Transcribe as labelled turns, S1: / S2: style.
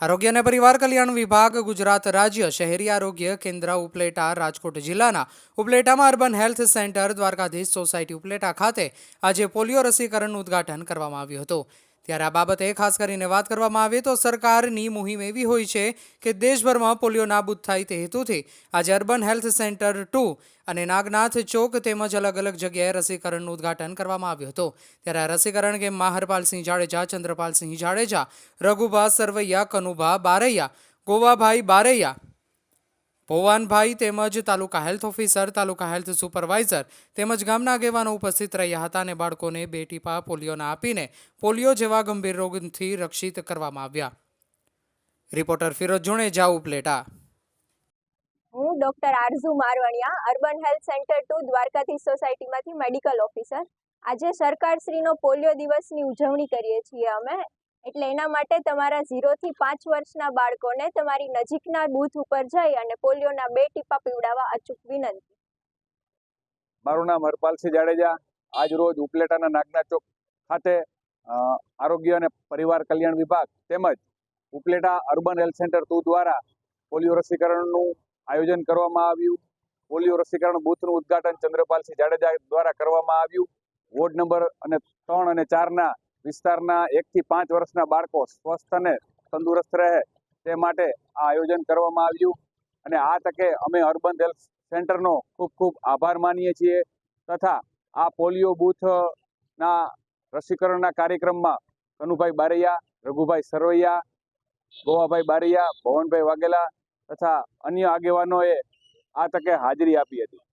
S1: આરોગ્ય અને પરિવાર કલ્યાણ વિભાગ ગુજરાત રાજ્ય શહેરી આરોગ્ય કેન્દ્ર ઉપલેટા, રાજકોટ જિલ્લાના ઉપલેટામાં urban health centre, Dwarkadhish society Upleta ખાતે આજે પોલિયો રસીકરણનું ઉદ્ઘાટન કરવામાં આવ્યું હતું. ત્યારે આ બાબતે ખાસ કરીને વાત કરવામાં આવે તો સરકારની મુહિમ એવી હોય છે કે દેશભરમાં પોલિયો નાબૂદ થાય તે હેતુથી આજે અર્બન હેલ્થ સેન્ટર ટુ અને નાગનાથ ચોક તેમજ અલગ અલગ જગ્યાએ રસીકરણનું ઉદ્ઘાટન કરવામાં આવ્યું હતું. ત્યારે આ રસીકરણ કેમ્પમાં હરપાલસિંહ જાડેજા, ચંદ્રપાલસિંહ જાડેજા, રઘુભા સરવૈયા, કનુભા બારૈયા, ગોવાભાઈ બારૈયા ભોવાનભાઈ તેમજ taluka health officer, taluka health supervisor તેમજ ગામના આગેવાનો ઉપસ્થિત રહ્યા હતા અને બાળકોને બે ટીપા પોલિયોના આપીને પોલિયો જેવા ગંભીર રોગથી રક્ષિત કરવામાં આવ્યા. રિપોર્ટર ફિરોજ જુણેજા, ઉપલેટા.
S2: હું doctor Arzu Marvaniya urban health centre two Dwarkadhish સોસાયટીમાંથી medical officer. આજે સરકારશ્રીનો પોલિયો દિવસની ઉજવણી કરીએ છીએ અમે. એટલે એના માટે તમારા ઝીરોથી પાંચ વર્ષના બાળકોને તમારી નજીકના બૂથ ઉપર જઈ અને પોલિયોના બે ટીપા પીવડાવવા અચૂક વિનંતી.
S3: મારું નામ હરપાલસિંહ જાડેજા. આજ રોજ ઉપલેટાના નાગના ચોક ખાતે આરોગ્ય અને પરિવાર કલ્યાણ વિભાગ તેમજ Upleta urban health centre two દ્વારા પોલિયો રસીકરણનું આયોજન કરવામાં આવ્યું. પોલિયો રસીકરણ બૂથનું ઉદઘાટન ચંદ્રપાલસિંહ જાડેજા દ્વારા કરવામાં આવ્યું. વોર્ડ નંબર અને ત્રણ અને ચારના વિસ્તારના એકથી પાંચ વર્ષના બાળકો સ્વસ્થ અને તંદુરસ્ત રહે તે માટે આ આયોજન કરવામાં આવ્યું. અને આ તકે અમે અર્બન હેલ્થ સેન્ટરનો ખૂબ ખૂબ આભાર માનીએ છીએ તથા આ પોલિયો બૂથના રસીકરણના કાર્યક્રમમાં કનુભાઈ બારૈયા, રઘુભાઈ સરવૈયા, ગોવાભાઈ બારૈયા, ભવનભાઈ વાઘેલા તથા અન્ય આગેવાનોએ આ તકે હાજરી આપી હતી.